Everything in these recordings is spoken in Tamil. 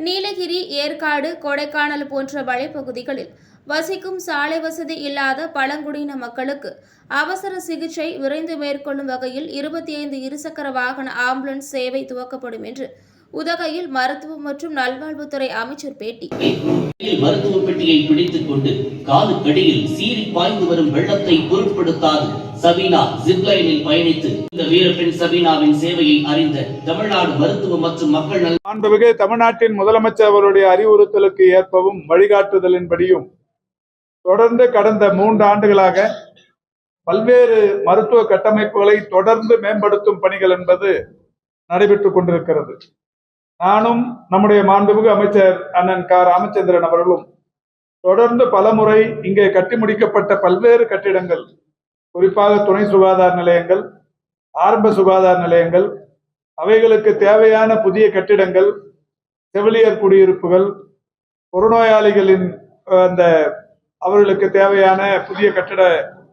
நீலகிரி ஏற்காடு கொடைக்கானல் போன்ற மலைப்பகுதிகளில் வசிக்கும் சாலை வசதி இல்லாத பழங்குடியின மக்களுக்கு அவசர சிகிச்சை விரைந்து மேற்கொள்ளும் வகையில் இருபத்தி ஐந்து இருசக்கர வாகன ஆம்புலன்ஸ் சேவை துவக்கப்படும் என்று உதகையில் மருத்துவம் மற்றும் நல்வாழ்வுத்துறை அமைச்சர் பேட்டி. மருத்துவ பெட்டியை பிடித்துக் கொண்டு காலுக்கடியில் சீறி பாய்ந்து வரும் வெள்ளத்தை பொருட்படுத்தாது சபீனா ஜிப்லைனில் பயணித்து இந்த வீரப்பெண் சபீனாவின் சேவையை அறிந்த தமிழ்நாடு மருத்துவ மற்றும் மக்கள் நல மாண்புமிகு தமிழ்நாட்டின் முதலமைச்சர் அவருடைய அறிவுறுத்தலுக்கு ஏற்பவும் வழிகாட்டுதலின்படியும் தொடர்ந்து கடந்த மூன்று ஆண்டுகளாக பல்வேறு மருத்துவ கட்டமைப்புகளை தொடர்ந்து மேம்படுத்தும் பணிகள் என்பது நடைபெற்றுக் கொண்டிருக்கிறது. நானும் நம்முடைய மாண்புமிகு அமைச்சர் அண்ணன் க. ராமச்சந்திரன் அவர்களும் தொடர்ந்து பலமுறை இங்கே கட்டி முடிக்கப்பட்ட பல்வேறு கட்டிடங்கள் குறிப்பாக துணை சுகாதார நிலையங்கள் ஆரம்ப சுகாதார நிலையங்கள் அவைகளுக்கு தேவையான புதிய கட்டிடங்கள் செவிலியர் குடியிருப்புகள் புறநோயாளிகளின் அந்த அவர்களுக்கு தேவையான புதிய கட்டிட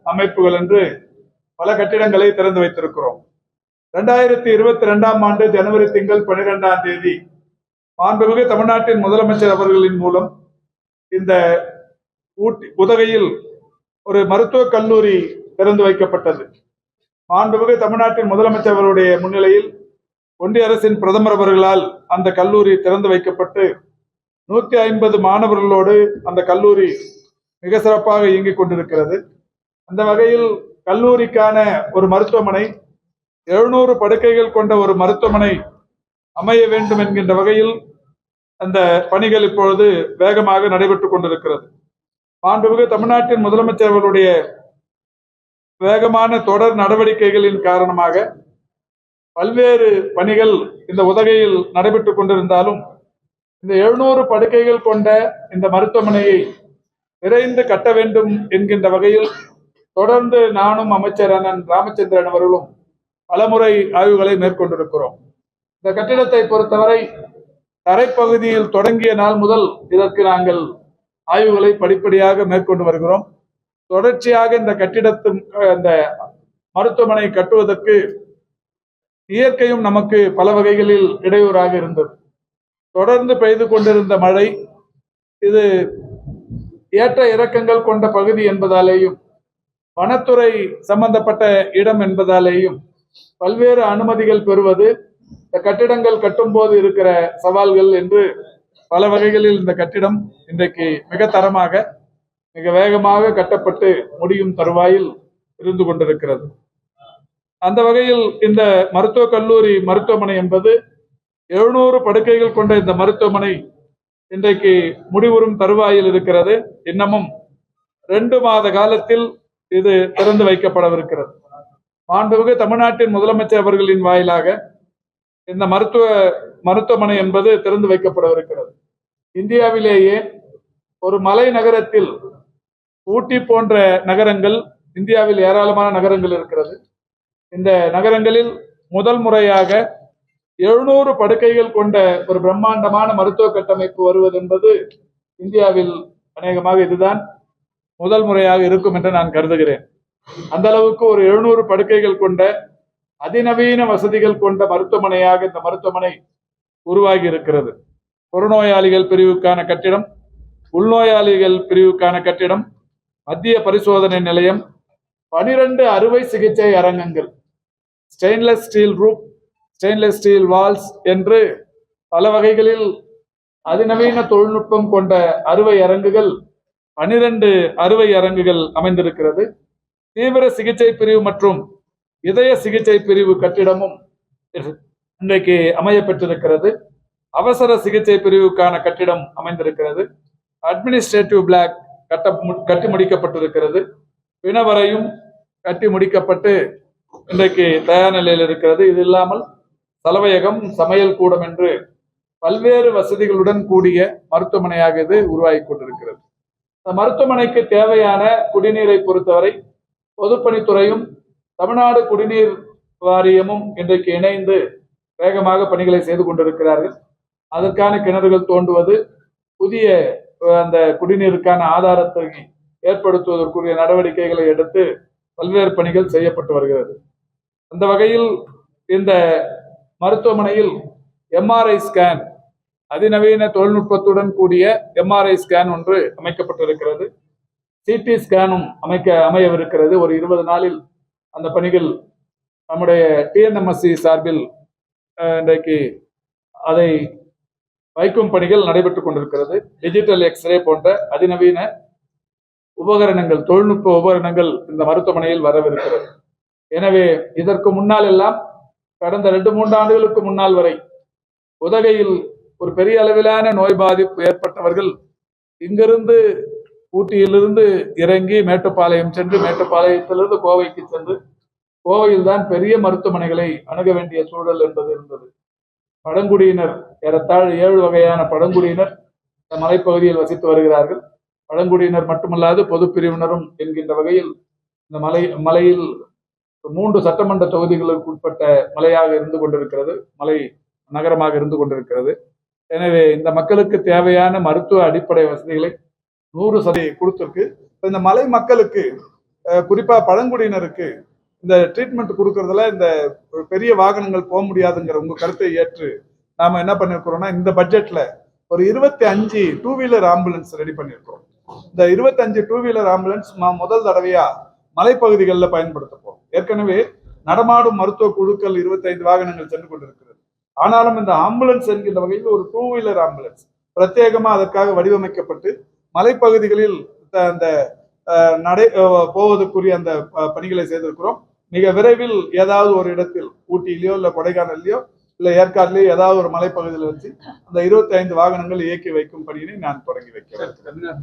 அமைப்புகள் என்று பல கட்டிடங்களை திறந்து வைத்திருக்கிறோம். ரெண்டாயிரத்தி இருபத்தி ரெண்டாம் ஆண்டு ஜனவரி திங்கள் பனிரெண்டாம் தேதி மாண்புமிகு தமிழ்நாட்டின் முதலமைச்சர் அவர்களின் மூலம் இந்த ஊட்டி உதகையில் ஒரு மருத்துவக் கல்லூரி திறந்து வைக்கப்பட்டது. மாண்புமிகு தமிழ்நாட்டின் முதலமைச்சர் அவருடைய முன்னிலையில் ஒன்றிய அரசின் பிரதமர் அவர்களால் அந்த கல்லூரி திறந்து வைக்கப்பட்டு நூத்தி ஐம்பது மாணவர்களோடு அந்த கல்லூரி மிக சிறப்பாக இயங்கிக் கொண்டிருக்கிறது. அந்த வகையில் கல்லூரிக்கான ஒரு மருத்துவமனை எழுநூறு படுக்கைகள் கொண்ட ஒரு மருத்துவமனை அமைய வேண்டும் என்கின்ற வகையில் அந்த பணிகள் இப்பொழுது வேகமாக நடைபெற்றுக் கொண்டிருக்கிறது. மாண்புமிகு தமிழ்நாட்டின் முதலமைச்சர் அவர்களுடைய வேகமான தொடர் நடவடிக்கைகளின் காரணமாக பல்வேறு பணிகள் இந்த உதகையில் நடைபெற்றுக் கொண்டிருந்தாலும் இந்த எழுநூறு படுக்கைகள் கொண்ட இந்த மருத்துவமனையை விரைந்து கட்ட வேண்டும் என்கின்ற வகையில் தொடர்ந்து நானும் அமைச்சர் அண்ணன் ராமச்சந்திரன் அவர்களும் பலமுறை ஆய்வுகளை மேற்கொண்டிருக்கிறோம். இந்த கட்டிடத்தை பொறுத்தவரை தரைப்பகுதியில் தொடங்கிய நாள் முதல் இதற்கு நாங்கள் ஆய்வுகளை படிப்படியாக மேற்கொண்டு வருகிறோம். தொடர்ச்சியாக இந்த கட்டிடத்தின் அந்த இந்த மருத்துவமனை கட்டுவதற்கு இயற்கையும் நமக்கு பல வகைகளில் இடையூறாக இருந்தது. தொடர்ந்து பெய்து கொண்டிருந்த மழை இது ஏற்ற இறக்கங்கள் கொண்ட பகுதி என்பதாலேயும் வனத்துறை சம்பந்தப்பட்ட இடம் என்பதாலேயும் பல்வேறு அனுமதிகள் பெறுவது இந்த கட்டிடங்கள் கட்டும்போது இருக்கிற சவால்கள் என்று பல வகைகளில் இந்த கட்டிடம் இன்றைக்கு மிக தரமாக மிக வேகமாக கட்டப்பட்டு முடியும் தருவாயில் இருந்து கொண்டிருக்கிறது. அந்த வகையில் இந்த மருத்துவக் கல்லூரி மருத்துவமனை என்பது எழுநூறு படுக்கைகள் கொண்ட இந்த மருத்துவமனை இன்றைக்கு முடிவுறும் தருவாயில் இருக்கிறது. இன்னமும் ரெண்டு மாத காலத்தில் இது திறந்து வைக்கப்படவிருக்கிறது. மாண்புமிகு தமிழ்நாட்டின் முதலமைச்சர் அவர்களின் வாயிலாக இந்த மருத்துவ மருத்துவமனை என்பது திறந்து வைக்கப்படவிருக்கிறது. இந்தியாவிலேயே ஒரு மலை நகரத்தில் ஊட்டி போன்ற நகரங்கள் இந்தியாவில் ஏராளமான நகரங்கள் இருக்கிறது. இந்த நகரங்களில் முதல் முறையாக எழுநூறு படுக்கைகள் கொண்ட ஒரு பிரம்மாண்டமான மருத்துவ கட்டமைப்பு வருவது என்பது இந்தியாவில் அநேகமாக இதுதான் முதல் முறையாக இருக்கும் என்று நான் கருதுகிறேன். அந்த அளவுக்கு ஒரு எழுநூறு படுக்கைகள் கொண்ட அதிநவீன வசதிகள் கொண்ட மருத்துவமனையாக இந்த மருத்துவமனை உருவாகி இருக்கிறது. புறநோயாளிகள் பிரிவுக்கான கட்டிடம் உள்நோயாளிகள் பிரிவுக்கான கட்டிடம் மத்திய பரிசோதனை நிலையம் பனிரெண்டு அறுவை சிகிச்சை அரங்கங்கள் stainless steel roof stainless steel walls என்று பல வகைகளில் அதிநவீன தொழில்நுட்பம் கொண்ட அறுவை அரங்குகள் பனிரெண்டு அறுவை அரங்குகள் அமைந்திருக்கிறது. தீவிர சிகிச்சை பிரிவு மற்றும் இதய சிகிச்சை பிரிவு கட்டிடமும் இன்றைக்கு அமைய பெற்றிருக்கிறது அவசர சிகிச்சை பிரிவுக்கான கட்டிடம் அமைந்திருக்கிறது. அட்மினிஸ்ட்ரேட்டிவ் பிளாக் கட்ட மு- கட்டி முடிக்கப்பட்டிருக்கிறது. பிணவரையும் கட்டி முடிக்கப்பட்டு இன்றைக்கு தயார் நிலையில் இருக்கிறது. இது இல்லாமல் சலவையகம் சமையல் கூடம் என்று பல்வேறு வசதிகளுடன் கூடிய மருத்துவமனையாக இது உருவாகி கொண்டிருக்கிறது. இந்த மருத்துவமனைக்கு தேவையான குடிநீரை பொறுத்தவரை பொதுப்பணித்துறையும் தமிழ்நாடு குடிநீர் வாரியமும் இன்றைக்கு இணைந்து வேகமாக பணிகளை செய்து கொண்டிருக்கிறார்கள். அதற்கான கிணறுகள் தோண்டுவது புதிய அந்த குடிநீருக்கான ஆதாரத்தை ஏற்படுத்துவதற்குரிய நடவடிக்கைகளை எடுத்து பல்வேறு பணிகள் செய்யப்பட்டு வருகிறது. அந்த வகையில் இந்த மருத்துவமனையில் எம்ஆர்ஐ ஸ்கேன் அதிநவீன தொழில்நுட்பத்துடன் கூடிய எம்ஆர்ஐ ஸ்கேன் ஒன்று அமைக்கப்பட்டிருக்கிறது. சிடி ஸ்கேனும் அமைக்க அமையவிருக்கிறது. ஒரு இருபது நாளில் அந்த பணிகள் நம்முடைய டிஎன்எம்எஸ்சி சார்பில் இன்றைக்கு அதை வைக்கும் பணிகள் நடைபெற்றுக் கொண்டிருக்கிறது. டிஜிட்டல் எக்ஸ்ரே போன்ற அதிநவீன உபகரணங்கள் தொழில்நுட்ப உபகரணங்கள் இந்த மருத்துவமனையில் வரவிருக்கிறது. எனவே இதற்கு முன்னால் எல்லாம் கடந்த ரெண்டு மூன்று ஆண்டுகளுக்கு முன்னால் வரை உதகையில் ஒரு பெரிய அளவிலான நோய் பாதிப்பு ஏற்பட்டவர்கள் இங்கிருந்து ஊட்டியிலிருந்து இறங்கி மேட்டுப்பாளையம் சென்று மேட்டுப்பாளையத்திலிருந்து கோவைக்கு சென்று கோவையில் தான் பெரிய மருத்துவமனைகளை அணுக வேண்டிய சூழல் என்பது இருந்தது. பழங்குடியினர் ஏறத்தாழ ஏழு வகையான பழங்குடியினர் இந்த மலைப்பகுதியில் வசித்து வருகிறார்கள். பழங்குடியினர் மட்டுமல்லாது பொது பிரிவினரும் என்கின்ற வகையில் இந்த மலை மலையில் மூன்று சட்டமன்ற தொகுதிகளுக்கு உட்பட்ட மலையாக இருந்து கொண்டிருக்கிறது. மலை நகரமாக இருந்து கொண்டிருக்கிறது. எனவே இந்த மக்களுக்கு தேவையான மருத்துவ அடிப்படை வசதிகளை நூறு சதவீதம் கொடுத்திருக்கு. இந்த மலை மக்களுக்கு குறிப்பாக பழங்குடியினருக்கு இந்த ட்ரீட்மெண்ட் கொடுக்கறதுல இந்த பெரிய வாகனங்கள் போக முடியாதுங்கிற உங்க கருத்தை ஏற்று நாம என்ன பண்ணிருக்கிறோம்னா இந்த பட்ஜெட்ல ஒரு இருபத்தி அஞ்சு டூ வீலர் ஆம்புலன்ஸ் ரெடி பண்ணியிருக்கிறோம் இந்த இருபத்தஞ்சு டூ வீலர் ஆம்புலன்ஸ் நான் முதல் தடவையா மலைப்பகுதிகளில் பயன்படுத்த போறோம் ஏற்கனவே நடமாடும் மருத்துவ குழுக்கள் இருபத்தைந்து வாகனங்கள் சென்று கொண்டிருக்கிறது. ஆனாலும் இந்த ஆம்புலன்ஸ் என்கின்ற வகையில் ஒரு டூ வீலர் ஆம்புலன்ஸ் பிரத்யேகமா அதற்காக வடிவமைக்கப்பட்டு மலைப்பகுதிகளில் த- அந்த நடை போவதற்குரிய அந்த பணிகளை செய்திருக்கிறோம். மிக விரைவில் ஏதாவது ஒரு இடத்தில் ஊட்டியிலேயோ இல்லை கொடைக்கானல்லையோ இல்லை ஏற்காடுலயோ ஏதாவது ஒரு மலைப்பகுதியில் வச்சு அந்த இருபத்தி ஐந்து வாகனங்கள் இயக்கி வைக்கும் பணியினை நான் தொடங்கி வைக்கிறேன்.